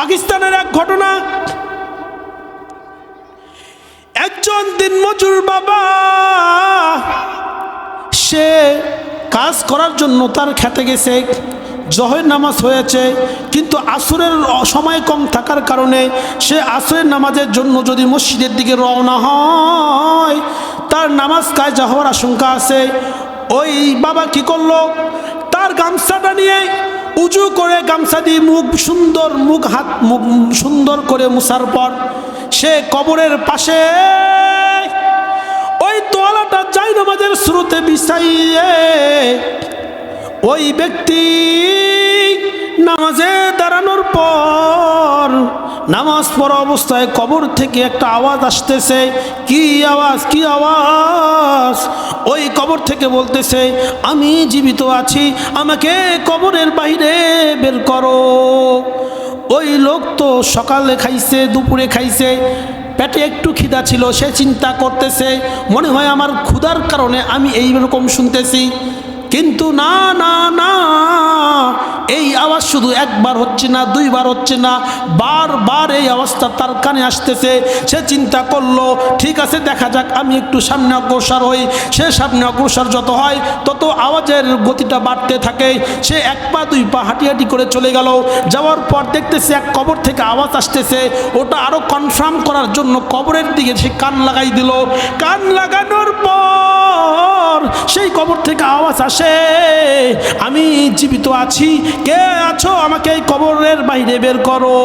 পাকিস্তানের এক ঘটনা। একজন দিনমজুর বাবা, সে কাজ করার জন্য তার খেতে গেছে জহের নামাজ হয়েছে, কিন্তু আসরের সময় কম থাকার কারণে সে আসরের নামাজের জন্য যদি মসজিদের দিকে রওনা হয়, তার নামাজ কাজা হওয়ার আশঙ্কা আছে। ওই বাবা কি করল? তার গামছাটা নিয়ে উজু করে গামছা দিয়ে মুখ, সুন্দর মুখ, হাত মুখ, সুন্দর করে মুছার পর সে কবরের পাশে ওই তোয়ালাটা যাই নামাজের শুরুতে বিছাইয়ে ওই ব্যক্তি নামাজে দাঁড়ানোর পর নামাজ পড়া অবস্থায় কবর থেকে একটা আওয়াজ আসতেছে। কি আওয়াজ কি আওয়াজ? ওই কবর থেকে বলতেছে, আমি জীবিত আছি, আমাকে কবরের বাইরে বের করো। ওই লোক তো সকালে খাইছে, দুপুরে খাইছে, পেটে একটু খিদা ছিল, সে চিন্তা করতেছে, মনে হয় আমার ক্ষুধার কারণে আমি এইরকম শুনতেছি। কিন্তু না না না, এই আওয়াজ শুধু একবার হচ্ছে না, দুইবার হচ্ছে না, বারবার এই অবস্থা তার কানে আসতেছে। সে চিন্তা করল, ঠিক আছে, দেখা যাক, আমি একটু সামনে অগ্রসর হই। সে সামনে অগ্রসর যত হয়, তত আওয়াজের গতিটা বাড়তে থাকে। সে এক পা, দুই পা হাঁটি হাঁটি করে চলে গেল। যাওয়ার পর দেখতেছে এক কবর থেকে আওয়াজ আসতেছে। ওটা আরও কনফার্ম করার জন্য কবরের দিকে সে কান লাগাই দিল। কান লাগানোর পর সেই কবর থেকে আওয়াজ আসে, আমি জীবিত আছি, কে আছো আমাকে এই কবরের বাইরে বের করো?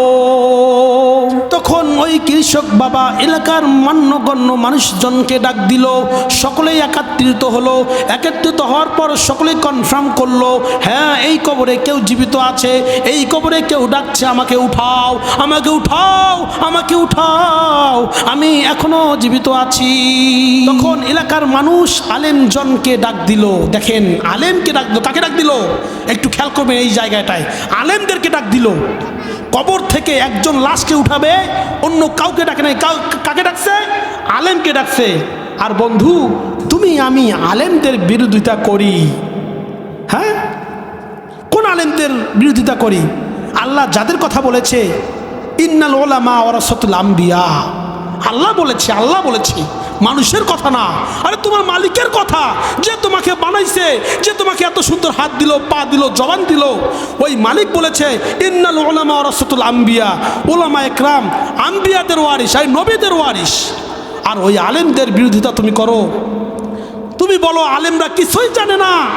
তখন ওই কৃষক বাবা এলাকার মান্যগণ্য মানুষজনকে ডাক দিল, সকলেই একাত্রিত হলো। একত্রিত হওয়ার পর সকলে কনফার্ম করল হ্যাঁ এই কবরে কেউ জীবিত আছে, এই কবরে কেউ ডাকছে আমাকে উঠাও আমাকে উঠাও আমাকে উঠাও, আমি এখনও জীবিত আছি। তখন এলাকার মানুষ আলেমজনকে ডাক দিল, দেখেন, আলেমকে ডাক দিল, কাকে ডাক দিল? একটু খেয়াল করবেন এই জায়গাটায়। আলেমদেরকে ডাক দিল। কবর থেকে একজন লাশকে উঠাবে, অন্য কাউকে ডাকে নাই। কাকে ডাকছে? আলেমকে ডাকছে। আর বন্ধু, তুমি, আমি আলেমদের বিরোধিতা করি। হ্যাঁ? কোন আলেমদের বিরোধিতা করি? আল্লাহ যাদের কথা বলেছে, ইন্নাল ওলামা ওরাসতুল আম্বিয়া। আল্লাহ বলেছে আল্লাহ বলেছে। মানুষের কথা না। আরে তোমার মালিকের কথা যে তোমাকে বানাইছে, যে তোমাকে এত সুন্দর হাত দিল, পা দিল, জবান দিল। ওই মালিক বলেছে, ইন্নাল ওলামা ওরাসতুল আম্বিয়া। ওলামা একরাম, আম্বিয়াদের ওয়ারিস আর নবীদের ওয়ারিস আর ওই আলেমদের বিরোধিতা তুমি করো। তুমি বলো, আলেমরা কিছুই জানে না।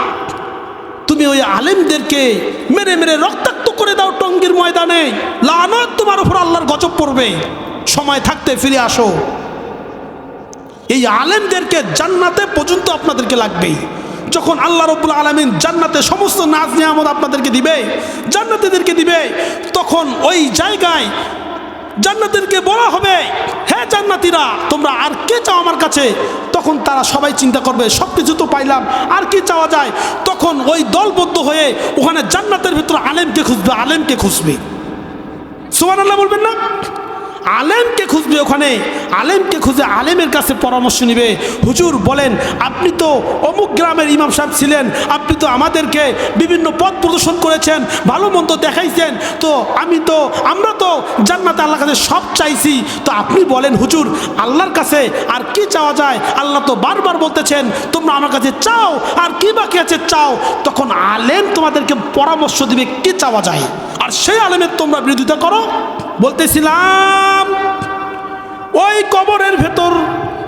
তুমি ওই আলেমদেরকে মেরে মেরে রক্তাক্ত করে দাও টঙ্গির ময়দানে। লানত তোমার উপর আল্লাহর গজব পড়বে। সময় থাকতে ফিরে আসো। এই আলেমদেরকে জান্নাতে পর্যন্ত আপনাদেরকে লাগবেই। যখন আল্লাহ রব্বুল আলমিন জান্নাতে সমস্ত নাজ নিয়ামত আপনাদেরকে দিবে, জান্নাতিদেরকে দিবে, তখন ওই জায়গায় জান্নাতিদেরকে বলা হবে হ্যাঁ জান্নাতিরা, তোমরা আর কে চাও আমার কাছে? তখন তারা সবাই চিন্তা করবে সব কিছু তো পাইলাম, আর কি চাওয়া যায়? তখন ওই দলবদ্ধ হয়ে ওখানে জান্নাতের ভিতরে আলেমকে খুঁজবে আলেমকে খুঁজবে। সুমান আল্লাহ বলবেন না? আলেমকে খুঁজবে ওখানে। আলেমকে খুঁজে আলেমের কাছে পরামর্শ নিবে। হুজুর বলেন, আপনি তো অমুক গ্রামের ইমাম সাহেব ছিলেন, আপনি তো আমাদেরকে বিভিন্ন পথ প্রদর্শন করেছেন, ভালো মন্দ দেখাইছেন। তো আমি তো, আমরা তো জান্নাত আল্লাহর কাছে সব চাইছি। তো আপনি বলেন, হুজুর, আল্লাহর কাছে আর কি চাওয়া যায়? আল্লাহ তো বারবার বলতেছেন, তোমরা আমার কাছে চাও, আর কি বাকি আছে চাও। তখন আলেম তোমাদেরকে পরামর্শ দিবে, কি চাওয়া যায়? আর সেই আলেমের তোমরা বিরোধিতা করো। বলতেছিলাম ওই কবরের ভেতর,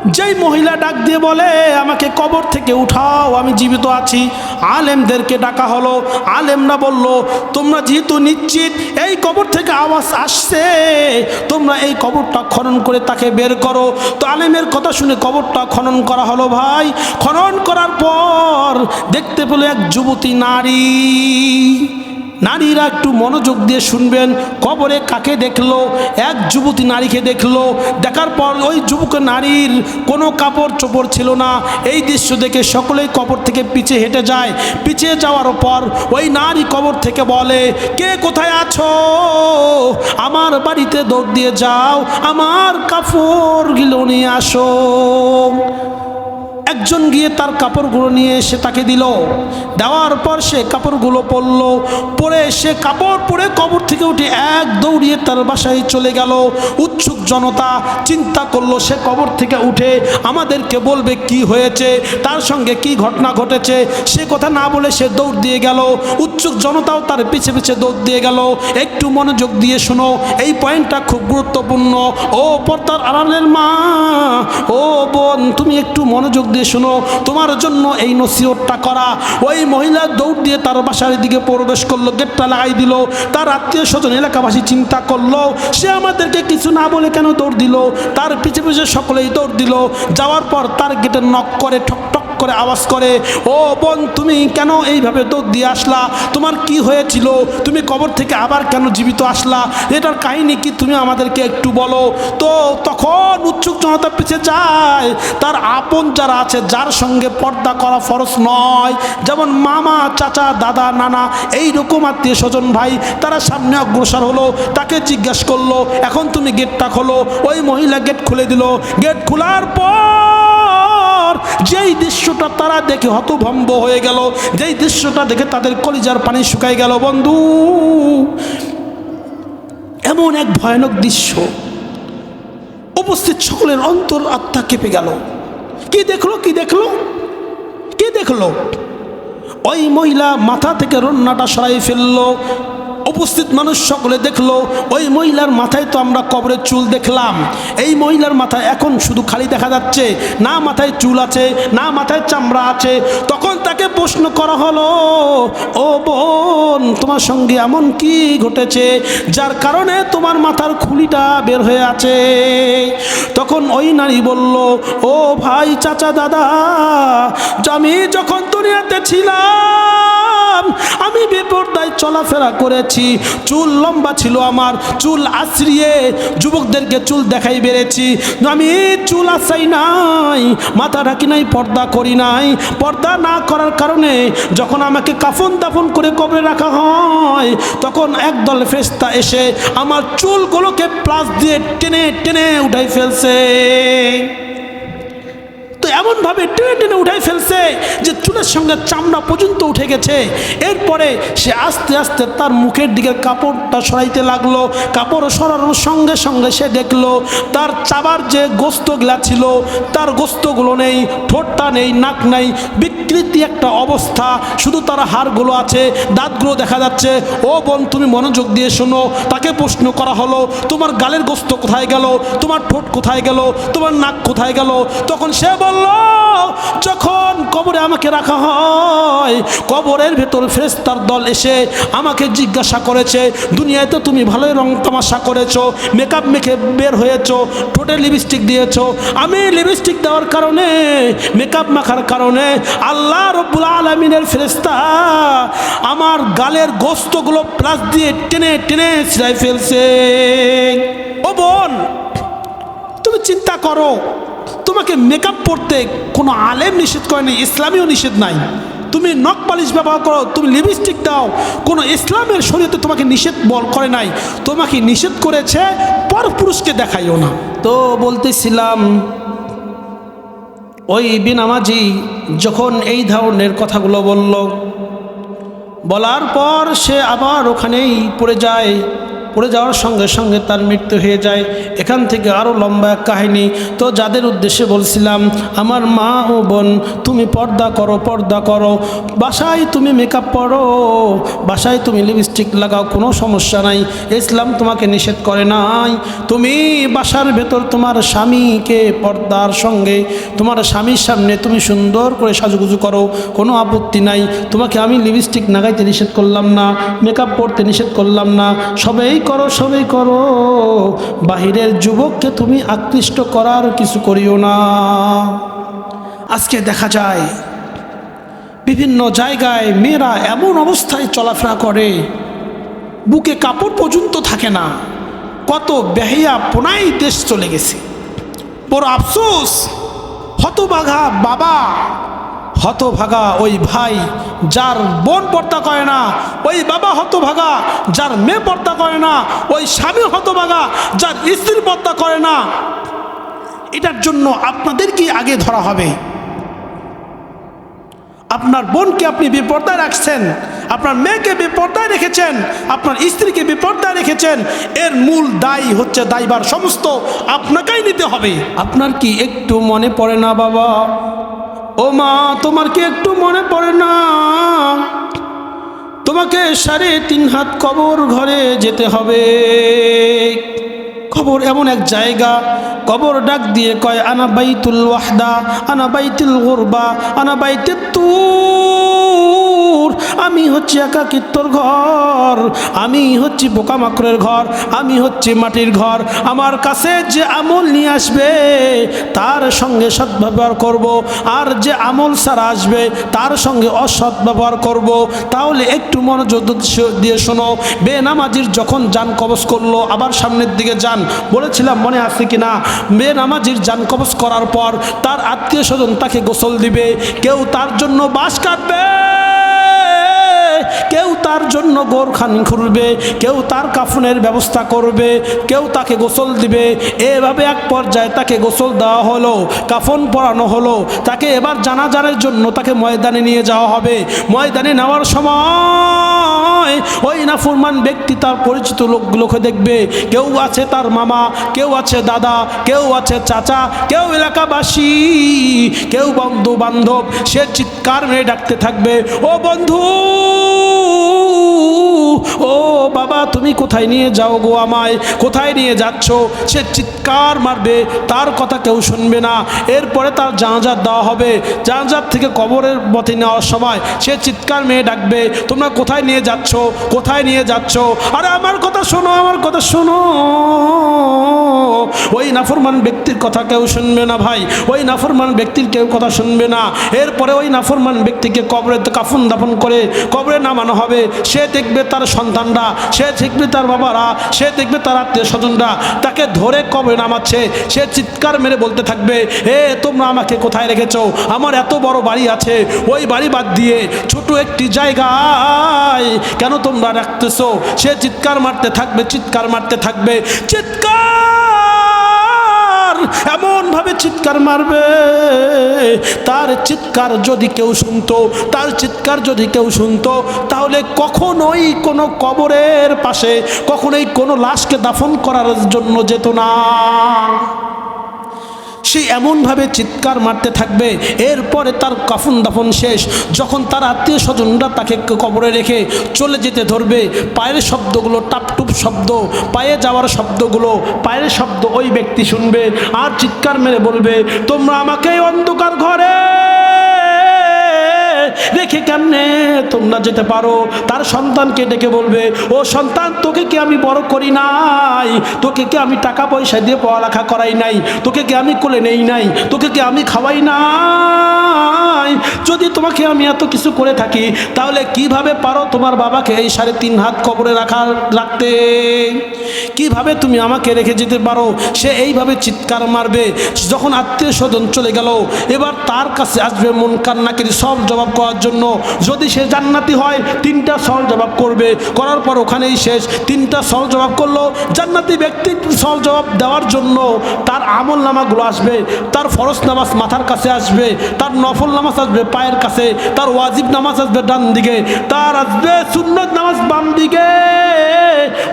যেই মহিলা ডাক দিয়ে বলে, আমাকে কবর থেকে উঠাও, আমি জীবিত আছি। আলেমদেরকে ডাকা হলো। আলেমরা বলল, তোমরা যেহেতু নিশ্চিত এই কবর থেকে আওয়াজ আসছে, তোমরা এই কবরটা খনন করে তাকে বের করো। তো আলেমের কথা শুনে কবরটা খনন করা হলো ভাই। খনন করার পর দেখতে পেল এক যুবতী নারী। নারীরা একটু মনোযোগ দিয়ে শুনবেন, কবরে কাকে দেখল, এক যুবতী নারীকে দেখল, দেখার পর ওই যুবক নারীর কোনো কাপড় চোপড় ছিল না। এই দৃশ্য দেখে সকলেই কবর থেকে পিছে হেঁটে যায়। পিছিয়ে যাওয়ার পর ওই নারী কবর থেকে বলে, কে কোথায় আছো? আমার বাড়িতে দৌড় দিয়ে যাও, আমার কাপড়গুলো নিয়ে আসো। একজন গিয়ে তার কাপড়গুলো নিয়ে এসে তাকে দিল। দেওয়ার পর সে কাপড়গুলো পরলো। পরে সে কাপড় পরে কবর থেকে উঠে এক দৌড়িয়ে তার বাসায় চলে গেল। উৎসুক জনতা চিন্তা করল, সে কবর থেকে উঠে আমাদেরকে বলবে কি হয়েছে, তার সঙ্গে কি ঘটনা ঘটেছে। সে কথা না বলে সে দৌড় দিয়ে গেল। উৎসুক জনতাও তার পিছে পিছে দৌড় দিয়ে গেল। একটু মনোযোগ দিয়ে শোনো, এই পয়েন্টটা খুব গুরুত্বপূর্ণ। ও পর্দার আড়ালের মা, ও বোন, তুমি একটু মনোযোগ দিয়ে শোনো, তোমার জন্য এই নসিহতটা করা। ওই মহিলা দৌড় দিয়ে তার বাসার দিকে প্রবেশ করল, গেটটা লাগাই দিল। তার আত্মীয় স্বজন, এলাকাবাসী চিন্তা করল, সে আমাদেরকে কিছু না বলে কেন দৌড় দিল? তার পিছে পিছে সকলেই দৌড় দিল। যাওয়ার পর তার গেটে নক করে ঠক করে আওয়াজ করে, ও বোন, তুমি কেন এইভাবে দৌড় দিয়ে আসলা? তোমার কি হয়েছিল? তুমি কবর থেকে আবার কেন জীবিত আসলা? এটার কাহিনী কি তুমি আমাদেরকে একটু বলো? তো তখন উৎসুক জনতা পিছে যায়। তার আপন যারা আছে, যার সঙ্গে পর্দা করা ফরজ নয়। যেমন মামা, চাচা, দাদা, নানা এই রকম আত্মীয় স্বজন ভাই, তারা সামনে অগ্রসর হলো, তাকে জিজ্ঞাসা করল, এখন তুমি গেটটা খোলো। ওই মহিলা গেট খুলে দিল। গেট খোলার পর যেই দৃশ্যটা তারা দেখে হতভম্ব হয়ে গেল, যেই দৃশ্যটা দেখে তাদের কলিজার পানি শুকাই গেল, বন্ধু। এমন এক ভয়ানক দৃশ্য। উপস্থিত সকলের অন্তর আত্মা কেঁপে গেল। কি দেখল কি দেখল? কি দেখল? ওই মহিলা মাথা থেকে রন্নাটা সরাই ফেলল। উপস্থিত মানুষ সকলে দেখল, ওই মহিলার মাথায় তো আমরা কবরের চুল দেখলাম। এই মহিলার মাথায় এখন শুধু খালি দেখা যাচ্ছে, না মাথায় চুল আছে, না মাথায় চামড়া আছে। তখন তাকে প্রশ্ন করা হলো, ও বোন, তোমার সঙ্গে এমন কি ঘটেছে, যার কারণে তোমার মাথার খুলিটা বের হয়ে আছে? তখন ওই নারী বলল, ও ভাই চাচা দাদা, আমি যখন দুনিয়াতে ছিলাম আমি বেপরদায় চলাফেরা করেছি। চুল লম্বা ছিল আমার, চুল আশ্রিয়ে যুবকদেরকে চুল দেখাই বেড়েছি। আমি চুল আসাই নাই, মাথা ঢাকি নাই, পর্দা করি নাই। পর্দা না করার কারণে যখন আমাকে কাফন দাফন করে কবরে রাখা হয়, তখন একদল ফেস্তা এসে আমার চুলগুলোকে প্লাস দিয়ে টেনে টেনে উঠাই ফেলছে। এমনভাবে টেনে টেনে উঠাই ফেলছে যে চুলের সঙ্গে চামড়া পর্যন্ত উঠে গেছে। এরপরে সে আস্তে আস্তে তার মুখের দিকে কাপড়টা সরাইতে লাগল। কাপড় সরানোর সঙ্গে সঙ্গে সে দেখল, তার চাবার যে গোস্তগুলা ছিল, তার গোস্তগুলো নেই, ঠোঁটটা নেই, নাক নাই, বিকৃতি একটা অবস্থা। শুধু তার হাড়গুলো আছে, দাঁতগুলো দেখা যাচ্ছে। ও বোন, তুমি মনোযোগ দিয়ে শোনো, তাকে প্রশ্ন করা হলো, তোমার গালের গোস্ত কোথায় গেল? তোমার ঠোঁট কোথায় গেল? তোমার নাক কোথায় গেল? তখন সে বলল যখন কবরে আমাকে রাখা হয়, কবরের ভেতর ফেরেস্তার দল এসে আমাকে জিজ্ঞাসা করেছে, দুনিয়ায় তো তুমি ভালোই রং তামাশা করেছ মেকআপ মেখে বের হয়েছো, ঠোঁটে লিপস্টিক দিয়েছ, আমি লিপস্টিক দেওয়ার কারণে মেকআপ মাখার কারণে আল্লাহ রব্বুল আলমিনের ফেরেস্তা আমার গালের গোস্তগুলো প্লাস দিয়ে টেনে টেনে ছিঁড়াই ফেলছে। ও বোন, তুমি চিন্তা করো তোমাকে মেকআপ পরতে কোনো আলেম নিষেধ করেনি ইসলামীয় নিষেধ নাই। তুমি নখ পালিশ ব্যবহার করো, তুমি লিপস্টিক দাও, কোনো ইসলামের শরীয়তে তোমাকে নিষেধ বল করে নাই। তোমাকে নিষেধ করেছে, পর পুরুষকে দেখাইও না। তো বলতেছিলাম, ওই বিনামাজি যখন এই ধরনের কথাগুলো বলল, বলার পর সে আবার ওখানেই পড়ে যায়। পড়ে যাওয়ার সঙ্গে সঙ্গে তার মৃত্যু হয়ে যায়। এখান থেকে আরও লম্বা এক কাহিনী। তো যাদের উদ্দেশ্যে বলছিলাম, আমার মা ও বোন, তুমি পর্দা করো পর্দা করো। বাসায় তুমি মেকআপ পরো। বাসায় তুমি লিপস্টিক লাগাও, কোনো সমস্যা নাই। ইসলাম তোমাকে নিষেধ করে নাই। তুমি বাসার ভেতর তোমার স্বামীকে পর্দার সঙ্গে, তোমার স্বামীর সামনে তুমি সুন্দর করে সাজুগুজু করো। কোনো আপত্তি নাই। তোমাকে আমি লিপস্টিক লাগাইতে নিষেধ করলাম না মেকআপ পরতে নিষেধ করলাম না। সবাই করো, সবাই করো। বাহিরের যুবককে তুমি আকৃষ্ট করার কিছু করিও না। আজকে দেখা যায়, বিভিন্ন জায়গায় মেয়েরা এমন অবস্থায় চলাফেরা করে, বুকে কাপড় পর্যন্ত থাকে না। কত বেহিয়া, পোনাই দেশ চলে গেছে। বড় আফসোস, হতবাঘা বাবা হতভাগা ওই ভাই যার বোন পর্দা করে না, ওই বাবা হতভাগা যার মেয়ে পর্দা করে না, ওই স্বামী হতভাগা যার স্ত্রী পর্দা করে না। এটার জন্য আপনাদেরকে আগে ধরা হবে? আপনার বোনকে আপনি বিপর্দায় রাখছেন, আপনার মেয়েকে বিপর্দায় রেখেছেন, আপনার স্ত্রীকে বিপর্দায় রেখেছেন, এর মূল দায়ী হচ্ছে দায়বার সমস্ত আপনাকেই নিতে হবে। আপনার কি একটু মনে পড়ে না বাবা? ও মা, তোমার কি একটু মনে পড়ে না? তোমাকে সাড়ে তিন হাত কবর ঘরে যেতে হবে। কবর এমন এক জায়গা, কবর ডাক দিয়ে কয়, আনা বাইতুল ওয়াহদা, আনা বাইতুল গুরবা, আনা বাইতে তুর। আমি হচ্ছে একাকিত্বর ঘর, আমি হচ্ছে পোকামাকড়ের ঘর, আমি হচ্ছে মাটির ঘর। আমার কাছে যে আমল নিয়ে আসবে, তার সঙ্গে সৎ ব্যবহার করব। আর যে আমল সারা আসবে, তার সঙ্গে অসৎ ব্যবহার করব। তাহলে একটু মনোযোগ দিয়ে শোনো। বেনামাজির যখন যান কবজ করল, আবার সামনের দিকে যান। বলেছিলাম, মনে আছে কি না বেনামাজির যান কবজ করার পর তার আত্মীয় স্বজন তাকে গোসল দিবে। কেউ তার জন্য বাস কাটবে। তার জন্য গোরখান খুলবে, কেউ তার কাফনের ব্যবস্থা করবে, কেউ তাকে গোসল দিবে। এভাবে এক পর্যায়ে তাকে গোসল দেওয়া হলো, কাফন পরানো হলো। তাকে এবার জানাজারের জন্য তাকে ময়দানে নিয়ে যাওয়া হবে। ময়দানে নেওয়ার সময় ওই নাফরমান ব্যক্তি তার পরিচিত লোকগুলোকে দেখবে। কেউ আছে তার মামা, কেউ আছে দাদা, কেউ আছে চাচা, কেউ এলাকাবাসী, কেউ বন্ধু বান্ধব সে চিৎকার মেরে ডাকতে থাকবে, ও বন্ধু, ও বাবা, তুমি কোথায় নিয়ে যাও গো আমায়? কোথায় নিয়ে যাচ্ছ? সে চিৎকার মারবে, তার কথা কেউ শুনবে না। এরপরে তার জাহাজাত দেওয়া হবে। জাহাজাত থেকে কবরের পথে নেওয়ার সময় সে চিৎকার মেয়ে ডাকবে, তোমরা কোথায় নিয়ে যাচ্ছ? কোথায় নিয়ে যাচ্ছ? আরে আমার কথা শোনো, আমার কথা শোনো। ওই নাফরমান ব্যক্তির কথা কেউ শুনবে না ভাই। ওই নাফরমান ব্যক্তির কেউ কথা শুনবে না। এরপরে ওই নাফরমান ব্যক্তিকে কবরে কাফন দাফন করে কবরে নামানো হবে। সে দেখবে তার সন্তানরা, সে দেখবে তার বাবারা, সে দেখবে তার আত্মীয় স্বজনরা তাকে ধরে কবরে নামাচ্ছে। সে চিৎকার মেরে বলতে থাকবে, এ, তোমরা আমাকে কোথায় রেখেছো? আমার এত বড় বাড়ি আছে। ওই বাড়ি বাদ দিয়ে ছোট একটি জায়গায় কেন তোমরা রাখতেছো? সে চিৎকার মারতে থাকবে, চিৎকার মারতে থাকবে। চিৎকার! এমন ভাবে চিৎকার মারবে। তার চিৎকার যদি কেউ শুনতো, তার চিৎকার যদি কেউ শুনতো, তাহলে কখনোই কোনো কবরের পাশে, কখনোই কোনো লাশকে দাফন করার জন্য যেত না। সে এমনভাবে চিৎকার মারতে থাকবে, এরপরে তার কাফন দাফন শেষ। যখন তার আত্মীয় স্বজনরা তাকে কবরে রেখে চলে যেতে ধরবে, পায়ের শব্দগুলো টাপটুপ শব্দ, পায়ে যাওয়ার শব্দগুলো, পায়ের শব্দ ওই ব্যক্তি শুনবে আর চিৎকার মেরে বলবে, তোমরা আমাকে অন্ধকার ঘরে রেখে কেমনে তোমরা যেতে পারো। তার সন্তানকে ডেকে বলবে, ও সন্তান, তোকে কি আমি বড় করি নাই? তোকে কি আমি টাকা পয়সা দিয়ে পড়ালেখা করাই নাই? তোকে কি আমি কোলে নেই নাই? তোকে কি আমি খাওয়াই নাই? যদি তোমাকে আমি এত কিছু করে থাকি, তাহলে কীভাবে পারো তোমার বাবাকে এই সাড়ে তিন হাত কবরে রাখা রাখতে? কীভাবে তুমি আমাকে রেখে যেতে পারো? সে এইভাবে চিৎকার মারবে। যখন আত্মীয় স্বজন চলে গেল, এবার তার কাছে আসবে মন কান্নাকিরি সব জবাব করার জন্য। যদি সে জান্নাতি হয়, তিনটা সল জবাব করবে। করার পর ওখানেই শেষ। তিনটা সল জবাব করল। জান্নাতি ব্যক্তি সল জবাব দেওয়ার জন্য তার আমল নামাগুলো আসবে। তার ফরজ নামাজ মাথার কাছে আসবে। তার নফল নামাজ আসবে পায়ের কাছে। তার ওয়াজিব নামাজ আসবে ডান দিকে। তার আসবে সুন্নত নামাজ বাম দিকে।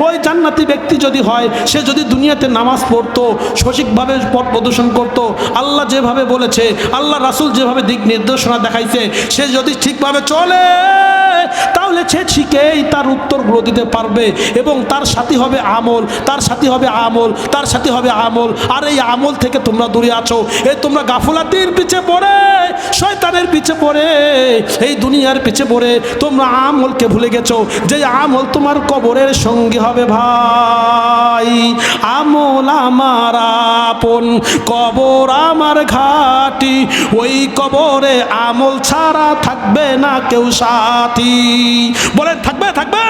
ওই জান্নাতি ব্যক্তি যদি হয়, সে যদি দুনিয়াতে নামাজ পড়তো, সঠিকভাবে পথ প্রদর্শন করতো, আল্লাহ যেভাবে বলেছে, আল্লাহ রাসুল যেভাবে দিক নির্দেশনা দেখাইছে, সে যদি ঠিকভাবে চলে, তাহলে সে ঠিকই তার উত্তরগুলো দিতে পারবে এবং তার সাথী হবে আমল, তার সাথী হবে আমল, তার সাথী হবে আমল। আর এই আমল থেকে তোমরা দূরে আছো। এই তোমরা গাফলাতির পিছে পড়ে শয়তানের পিছে পড়ে, এই দুনিয়ার পিছে পড়ে। তোমরা আমলকে ভুলে গেছো যে আমল তোমার কবরের সঙ্গী হবে ভাই। আমল আমার আপন, কবর আমার ঘাটি। ওই কবরে আমল ছাড়া থাকবে না কেউ সাথী। বলেন, থাকবে থাকবে?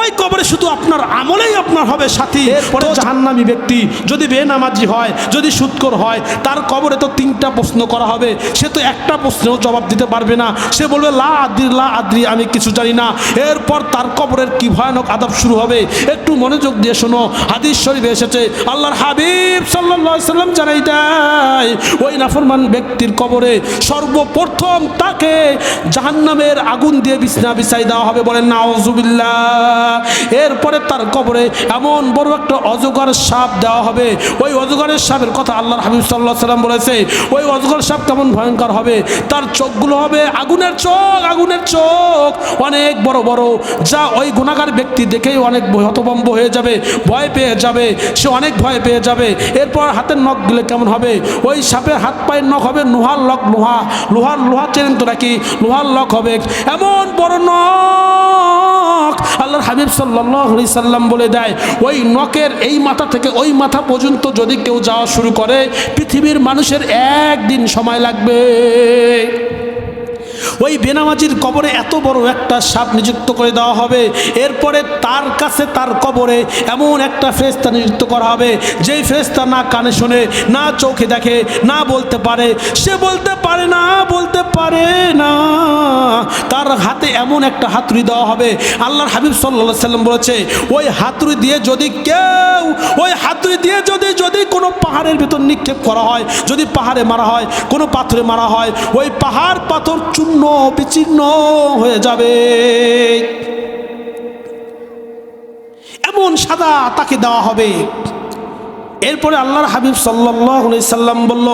ওই কবরে শুধু আপনার আমলেই আপনার হবে সাথী। এরপরে জাহান্নামী ব্যক্তি যদি বেনামাজি হয় যদি সুৎকর হয় তার কবরে তো তিনটা প্রশ্ন করা হবে। সে তো একটা প্রশ্নেও জবাব দিতে পারবে না। সে বলবে লা আদ্রি লা আদ্রি আমি কিছু জানি না। এরপর তার কবরের কি ভয়ানক আদাব শুরু হবে? একটু মনোযোগ দিয়ে শোনো। হাদিস শরীফে এসেছে আল্লাহর হাবিব সাল্লাল্লাহু আলাইহি সাল্লাম জানাই দেয় ওই নাফরমান ব্যক্তির কবরে সর্বপ্রথম তাকে জাহান্নামের আগুন দিয়ে বিছনা বিছাই দেওয়া হবে বলেন নাউজুবিল্লাহ। এরপরে তার কবরে এমন বড় একটা অজগর সাপ দেওয়া হবে। ওই অজগরের সাপের কথা আল্লাহর হাবিব সাল্লাহ সাল্লাম বলেছে, ওই অজগর সাপ কেমন ভয়ঙ্কর হবে? তার চোখগুলো হবে আগুনের চোখ আগুনের চোখ। অনেক বড় বড়। যা ওই গুণাগার ব্যক্তি দেখেই অনেক হতভম্ব হয়ে যাবে, ভয় পেয়ে যাবে, সে অনেক ভয় পেয়ে যাবে। এরপর হাতের নখ গেলে কেমন হবে? ওই সাপের হাত পায়ের নখ হবে লোহার লক, লোহা। লোহার লোহা চেনেন তো নাকি? লোহার লক হবে। এমন বড় নখ আল্লাহর হাবিব সাল্লি সাল্লাম বলে দেয়, ওই নখের এই মাথা থেকে ওই মাথা পর্যন্ত যদি কেউ যাওয়া শুরু করে, পৃথিবীর মানুষের একদিন সময় লাগবে। ওই বেনামাজির কবরে এত বড় একটা সাপ নিযুক্ত করে দেওয়া হবে। এরপরে তার কাছে তার কবরে এমন একটা ফেরেস্তা নিযুক্ত করা হবে। যেই ফেরেস্তা না কানে শোনে, না চোখে দেখে, না বলতে পারে, সে বলতে পারে না, বলতে পারে না। তার হাতে এমন একটা হাতুড়ি দেওয়া হবে। আল্লাহর হাবিব সাল্লাহ সাল্লাম বলেছে, ওই হাতুড়ি দিয়ে যদি কেউ, ওই হাতুড়ি দিয়ে যদি যদি কোনো পাহাড়ের ভেতর নিক্ষেপ করা হয়, যদি পাহাড়ে মারা হয়, কোনো পাথরে মারা হয়, ওই পাহাড় পাথর চূর্ণ, বিচ্ছিন্ন হয়ে যাবে। এমন সাদা তাকে দেওয়া হবে। এরপরে আল্লাহর হাবিব সাল্লাহ সাল্লাম বলল,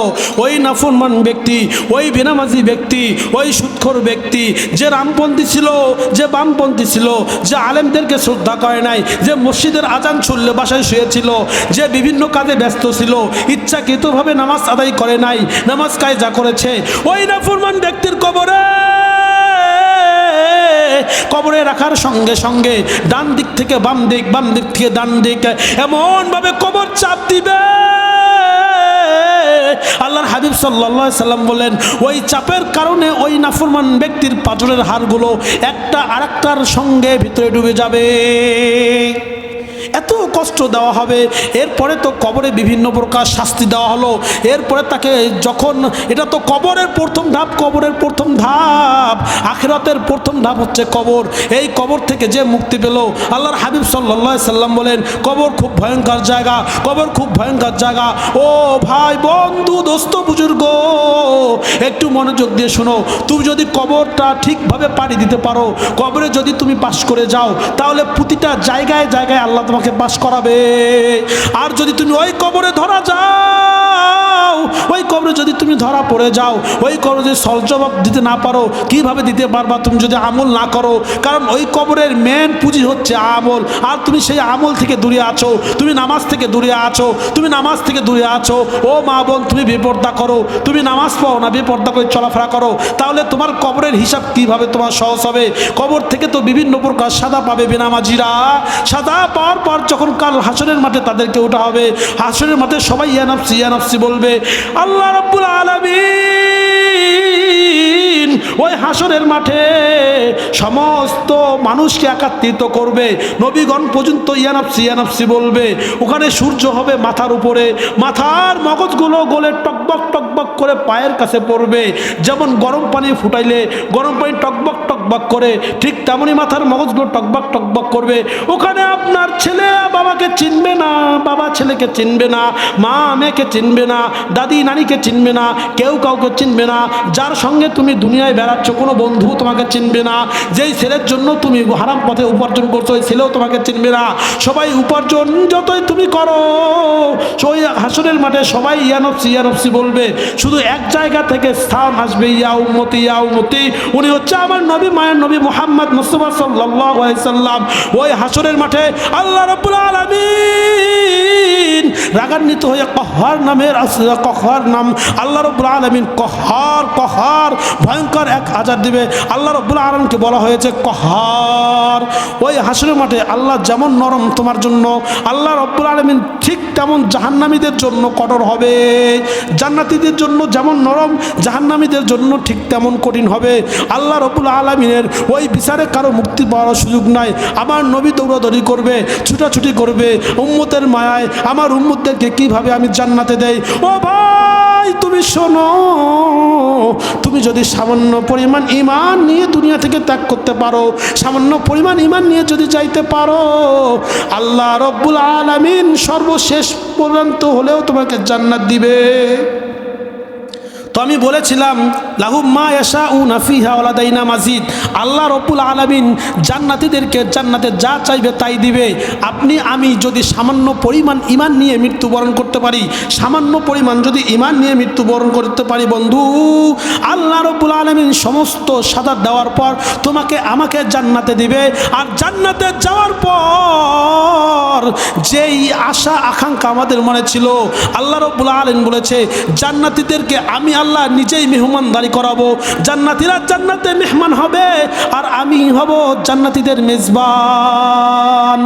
ওই নাফরমান ব্যক্তি, ওই বেনামাজি ব্যক্তি, ওই সুৎখর ব্যক্তি, যে রামপন্থী ছিল, যে বামপন্থী ছিল, যে আলেমদেরকে শ্রদ্ধা করে নাই, যে মসজিদের আজান ছুড়লে বাসায় শুয়েছিল, যে বিভিন্ন কাজে ব্যস্ত ছিল, ইচ্ছাকৃতভাবে নামাজ আদায় করে নাই, নামাজ কায়জা করেছে, ওই নাফরমান ব্যক্তির কবরে কবরে রাখার সঙ্গে সঙ্গে ডান দিক থেকে বাম দিক বাম দিক থেকে ডান দিক, এমনভাবে কবর চাপ দিবে। আল্লাহর হাবিব সাল্লাহ সাল্লাম বলেন, ওই চাপের কারণে ওই নাফরমান ব্যক্তির পাথরের হাড়গুলো একটা আরেকটার সঙ্গে ভিতরে ডুবে যাবে। এত কষ্ট দেওয়া হবে। এরপরে তো কবরে বিভিন্ন প্রকার শাস্তি দেওয়া হলো। এরপরে তাকে যখন, এটা তো কবরের প্রথম ধাপ, কবরের প্রথম ধাপ। আখেরাতের প্রথম ধাপ হচ্ছে কবর। এই কবর থেকে যে মুক্তি পেল, আল্লাহর হাবিব সাল্লাহ সাল্লাম বলেন, কবর খুব ভয়ঙ্কর জায়গা, কবর খুব ভয়ঙ্কর জায়গা। ও ভাই, বন্ধু, দোস্ত, বুজুর্গ, একটু মনোযোগ দিয়ে শোনো। তুমি যদি কবরটা ঠিকভাবে পাড়ি দিতে পারো, কবরে যদি তুমি পাশ করে যাও, তাহলে প্রতিটা জায়গায় জায়গায় আল্লাহ তোমাকে পাশ করাবে। আর যদি তুমি ওই কবরে ধরা যাও, ওই কবরে যদি তুমি ধরা পড়ে যাও, ওই কবরে যদি সল জবাব দিতে না পারো, কীভাবে দিতে পারবা তুমি যদি আমল না করো? কারণ ওই কবরের মেন পুঁজি হচ্ছে আমল। আর তুমি সেই আমল থেকে দূরে আছো, তুমি নামাজ থেকে দূরে আছো, তুমি নামাজ থেকে দূরে আছো। ও মা বোন, তুমি বেপর্দা করো। তুমি নামাজ পাও না, বেপর্দা করে চলাফেরা করো। তাহলে তোমার কবরের হিসাব কীভাবে তোমার সহজ হবে? কবর থেকে তো বিভিন্ন প্রকার সাদা পাবে বেনামাজিরা। সাদা পাওয়ার পর যখন কাল হাসনের মাঠে তাদেরকে ওঠা হবে হাসনের মাঠে সবাই ইয়ানাফসি ইয়ানাফসি বলবে, আল্লাহ রব্বুল আলামিন ওই হাসনের মাঠে সমস্ত মানুষকে একাত্রিত করবে। নবীগণ পর্যন্ত ইয়ানাফসি ইয়ানাফসি বলবে, ওখানে সূর্য হবে মাথার উপরে, মাথার মগজগুলো গোলে টকবক টকবক করে পায়ের কাছে পড়বে। যেমন গরম পানি ফুটাইলে গরম পানি টকবক টকবক করে, ঠিক তেমনই মাথার মগজগুলো টকবক টকবক করবে। ওখানে আপনার ছেলে বাবাকে চিনবে না, বাবা ছেলেকে চিনবে না, মা মেয়েকে চিনবে না, দাদি নানিকে চিনবে না, কেউ কাউকে চিনবে না। যার সঙ্গে তুমি দুনিয়ায় বেড়াচ্ছ, কোনো বন্ধু তোমাকে চিনবে না। যেই ছেলের জন্য তুমি হারাম পথে উপার্জন করছ, ওই ছেলেও তোমাকে চিনবে না। সবাই উপার্জন যতই তুমি করো ওই হাসনের মাঠে সবাই ইয়ানফসি ইয়ানফসি বলবে, শুধু এক জায়গা থেকে স্থান আসবে, ইয়া উম্মতি ইয়া উম্মতি। উনি হচ্ছে আমার নবী, মায়ের নবী মোহাম্মদ মুস্তফা সাল্লাম। ওই হাসনের মাঠে আল্লাহ রব্বুল আলামিন রাগান্বিত হয়ে কহার নামের কহার নাম আল্লাহ রব্বুল আলমিন কহার কহার, ভয়ঙ্কর এক হাজার দিবে। আল্লাহ রব্বুল আলমকে বলা হয়েছে, কহার, ওই হাসনের মাঠে আল্লাহ যেমন নরম তোমার জন্য, আল্লাহ রব্বুল আলমিন ঠিক তেমন জাহান্নামীদের জন্য কঠোর হবে। জান্নাতীদের জন্য যেমন নরম, জাহান্নামীদের জন্য ঠিক তেমন কঠিন হবে। আল্লাহ রবুল আলমিনের ওই বিচারে কারও মুক্তি পাওয়ার সুযোগ নাই। আমার নবী দৌড়াদৌড়ি করবে, ছুটাছুটি করবে। উম্মতের মায়ায় আমার উম্মতদেরকে কীভাবে আমি জান্নাতে দেই? ও ভাই! তুমি শোনো, তুমি যদি সামান্য পরিমাণ ইমান নিয়ে দুনিয়া থেকে ত্যাগ করতে পারো, সামান্য পরিমাণ ইমান নিয়ে যদি যাইতে পারো, আল্লাহ রব্বুল আলমিন সর্বশেষ পর্যন্ত হলেও তোমাকে জান্নাত দিবে। তো আমি বলেছিলাম লাহু মা ইয়াশা উ নাফিহা ওলাদাইনা মাজিদ। আল্লাহ রব্বুল আলামিন জান্নাতীদেরকে জান্নাতে যা চাইবে তাই দিবে। আপনি, আমি যদি সামান্য পরিমাণ ইমান নিয়ে মৃত্যুবরণ করতে পারি, সামান্য পরিমাণ যদি ইমান নিয়ে মৃত্যুবরণ করতে পারি বন্ধু, আল্লাহ রব্বুল আলামিন সমস্ত সাদা দেওয়ার পর তোমাকে আমাকে জান্নাতে দিবে। আর জান্নাতে যাওয়ার পর যেই আশা, আকাঙ্ক্ষা আমাদের মনে ছিল, আল্লাহ রব্বুল আলামিন বলেছে, জান্নাতীদেরকে আমি আল্লাহ নিজেই মেহমানদারি করাবো। জান্নাতিরা জান্নাতে মেহমান হবে আর আমি হব জান্নাতিদের মেজবান।